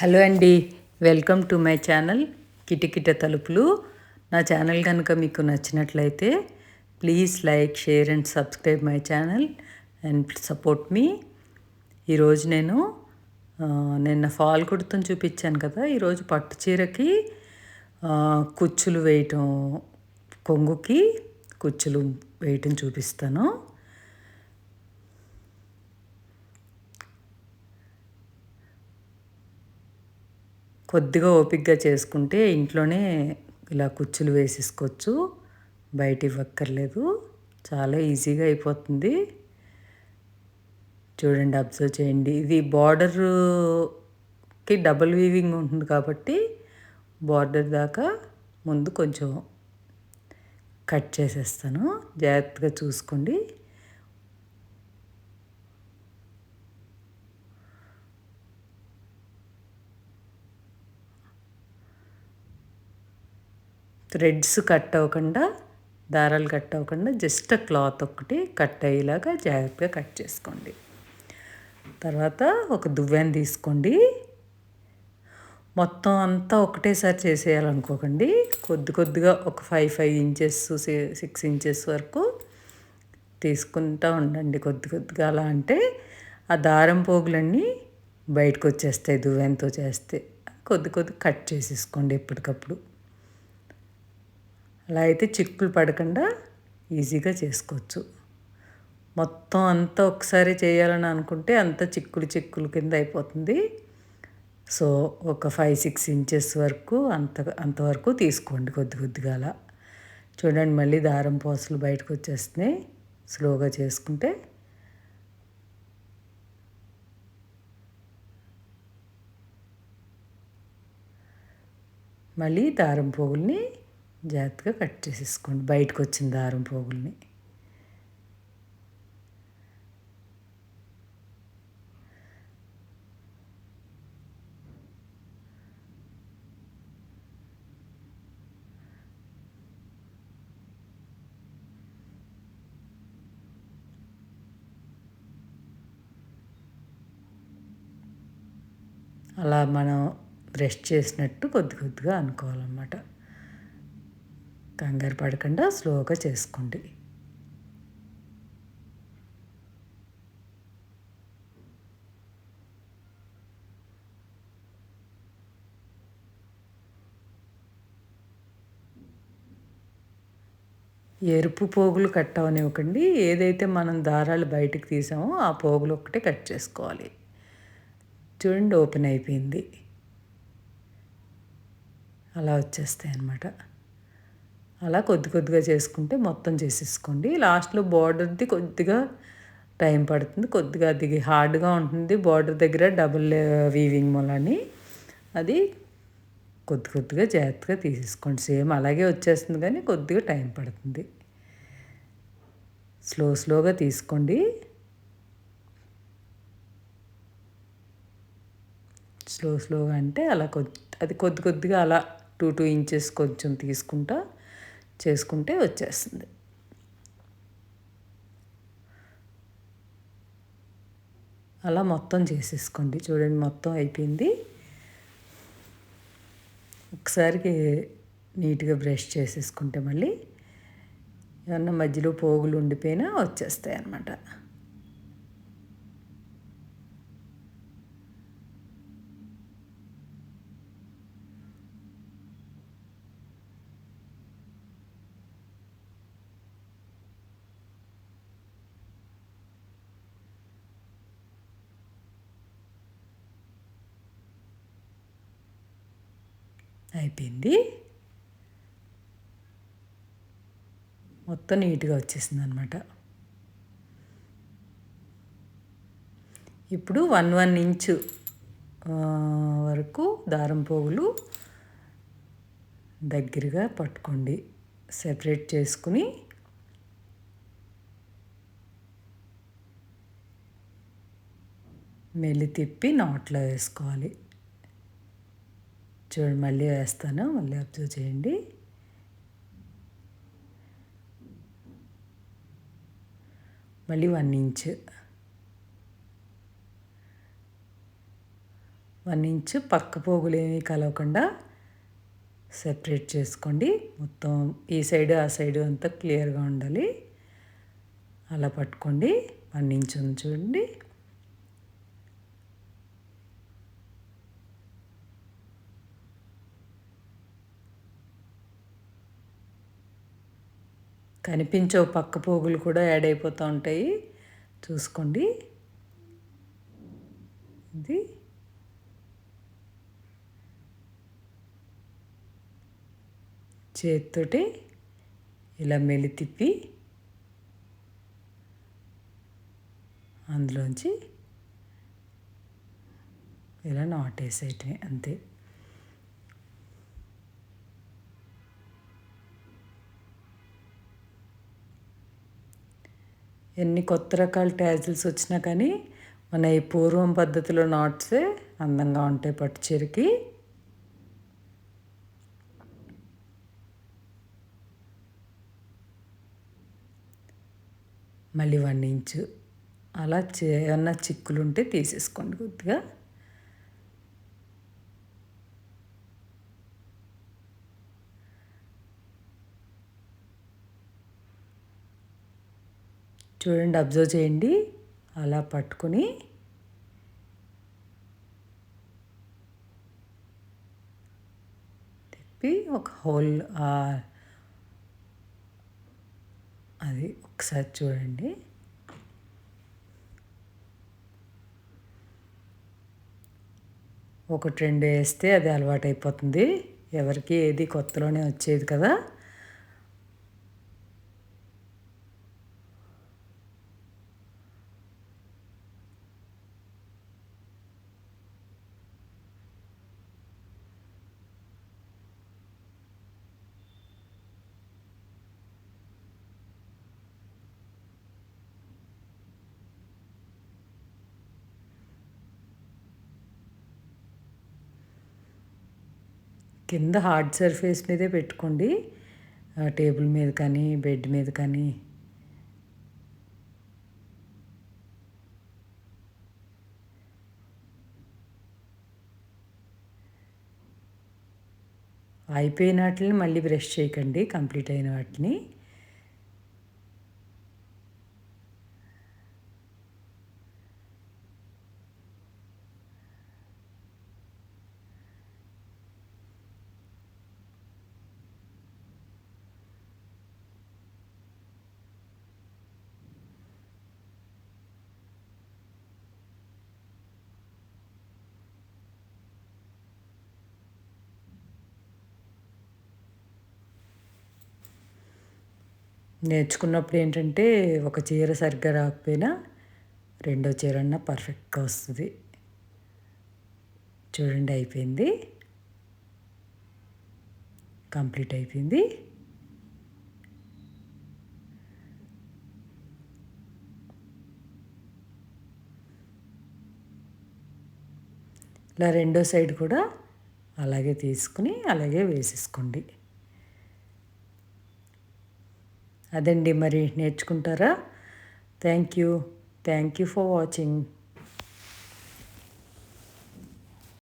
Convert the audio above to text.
Hello అండి welcome to my channel కిటకిట తలుపులు. నా ఛానల్ కనుక మీకు నచ్చినట్లయితే please like share and subscribe my channel and support me. ఈరోజు నేను నిన్న ఫాల్ కుడుతుని చూపించాను కదా ఈరోజు పట్టు చీరకి కుచ్చులు వేయటం కొంగుకి కుచ్చులు వేయటం చూపిస్తాను. కొద్దిగా ఓపిక్గా చేసుకుంటే ఇంట్లోనే ఇలా కుచ్చులు వేసేసుకోవచ్చు. బయట ఇవ్వక్కర్లేదు. చాలా ఈజీగా అయిపోతుంది. చూడండి అబ్జర్వ్ చేయండి. ఇది బార్డర్కి డబుల్ వీవింగ్ ఉంటుంది కాబట్టి బార్డర్ దాకా ముందు కొంచెం కట్ చేసేస్తాను. జాగ్రత్తగా చూసుకోండి. థ్రెడ్స్ కట్ అవ్వకుండా దారాలు కట్ అవ్వకుండా జస్ట్ క్లాత్ ఒకటి కట్ అయ్యేలాగా జాగ్రత్తగా కట్ చేసుకోండి. తర్వాత ఒక దువ్వాన్ని తీసుకోండి. మొత్తం అంతా ఒకటేసారి చేసేయాలనుకోకండి. కొద్ది కొద్దిగా ఒక five five inches six inches వరకు తీసుకుంటూ ఉండండి. కొద్ది కొద్దిగా అలా అంటే ఆ దారం పోగులన్నీ బయటకు వచ్చేస్తాయి దువ్వెంతో చేస్తే. కొద్ది కొద్ది కట్ చేసేసుకోండి ఎప్పటికప్పుడు. అలా అయితే చిక్కులు పడకుండా ఈజీగా చేసుకోవచ్చు. మొత్తం అంతా ఒకసారి చేయాలని అనుకుంటే అంత చిక్కులు చిక్కులు కింద అయిపోతుంది. సో ఒక ఫైవ్ సిక్స్ ఇంచెస్ వరకు అంత అంతవరకు తీసుకోండి కొద్ది కొద్దిగా అలా. చూడండి మళ్ళీ దారం పోసలు బయటకు వచ్చేస్తున్నాయి. స్లోగా చేసుకుంటే మళ్ళీ దారం పోగుల్ని జాగ్రత్తగా కట్ చేసేసుకోండి. బయటకు వచ్చిన దారం పోగుల్ని. అలా మనం బ్రష్ చేసినట్టు కొద్ది కొద్దిగా అనుకోవాలన్నమాట. కంగారు పడకుండా స్లోగా చేసుకోండి. ఎరుపు పోగులు కట్ అవనివ్వకండి. ఏదైతే మనం దారాలు బయటకు తీసామో ఆ పోగులు ఒకటే కట్ చేసుకోవాలి. చూడండి ఓపెన్ అయిపోయింది. అలా వచ్చేస్తాయి అన్నమాట అలా కొద్ది కొద్దిగా చేసుకుంటే మొత్తం చేసేసుకోండి. లాస్ట్లో బార్డర్ది కొద్దిగా టైం పడుతుంది. కొద్దిగా అది హార్డ్గా ఉంటుంది. బార్డర్ దగ్గర డబుల్ వీవింగ్ మొలని అది కొద్ది కొద్దిగా జాగ్రత్తగా తీసేసుకోండి. సేమ్ అలాగే వచ్చేస్తుంది కానీ కొద్దిగా టైం పడుతుంది. స్లో స్లోగా తీసుకోండి. స్లో స్లోగా అంటే అలా కొద్ది అది కొద్ది కొద్దిగా అలా టూ టూ ఇంచెస్ కొంచెం తీసుకుంటా చేసుకుంటే వచ్చేస్తుంది. అలా మొత్తం చేసేసుకోండి. చూడండి మొత్తం అయిపోయింది. ఒకసారికి నీట్గా బ్రష్ చేసేసుకుంటే మళ్ళీ ఏమన్నా మధ్యలో పోగులు ఉండిపోయినా వచ్చేస్తాయి అన్నమాట అయిపోయింది. మొత్తం నీట్గా వచ్చేసింది అనమాట ఇప్పుడు వన్ వన్ ఇంచు వరకు దారం పోగులు దగ్గరగా పట్టుకోండి. సెపరేట్ చేసుకుని మెల్లి తిప్పి నాట్లో వేసుకోవాలి. చూడండి మళ్ళీ వేస్తాను. మళ్ళీ అబ్జర్వ్ చేయండి. మళ్ళీ వన్ ఇంచ్. వన్ ఇంచ్ పక్క పోగులేమి కలవకుండా సెపరేట్ చేసుకోండి. మొత్తం ఈ సైడ్ ఆ సైడ్ అంతా క్లియర్గా ఉండాలి. అలా పట్టుకోండి. వన్ ఇంచ్ చూడండి. కనిపించవు పక్క పోగులు కూడా యాడ్ అయిపోతూ ఉంటాయి. చూసుకోండి. ఇది. చేతితోటి ఇలా మెలి తిప్పి అందులోంచి ఇలా నాటేసేయటమే అంతే. ఎన్ని కొత్త రకాల ట్యాజిల్స్ వచ్చినా కానీ మన ఈ పూర్వం పద్ధతిలో నాట్సే అందంగా ఉంటాయి పట్టు చీరకి. మళ్ళీ వన్ ఇంచు అలా ఏమన్నా చిక్కులు ఉంటే తీసేసుకోండి కొద్దిగా. చూడండి అబ్జర్వ్ చేయండి. అలా పట్టుకొని తిప్పి ఒక హోల్ అది ఒకసారి చూడండి. ఒకటి రెండు వేస్తే అది అలవాటు అయిపోతుంది ఎవరికి ఏది కొత్తలోనే వచ్చేది కదా. కింద హార్డ్ సర్ఫేస్ మీదే పెట్టుకోండి. టేబుల్ మీద కానీ బెడ్ మీద కానీ. అయిపోయిన వాటిని మళ్ళీ బ్రష్ చేయకండి కంప్లీట్ అయిన వాటిని. నేర్చుకున్నప్పుడు ఏంటంటే ఒక చీర సరిగ్గా రాకపోయినా రెండో చీర అన్న పర్ఫెక్ట్గా వస్తుంది. చూడండి అయిపోయింది. కంప్లీట్ అయిపోయింది. ఇలా రెండో సైడ్ కూడా అలాగే తీసుకుని అలాగే వేసేసుకోండి. అదండి మరి నేర్చుకుంటారా? Thank you thank you for watching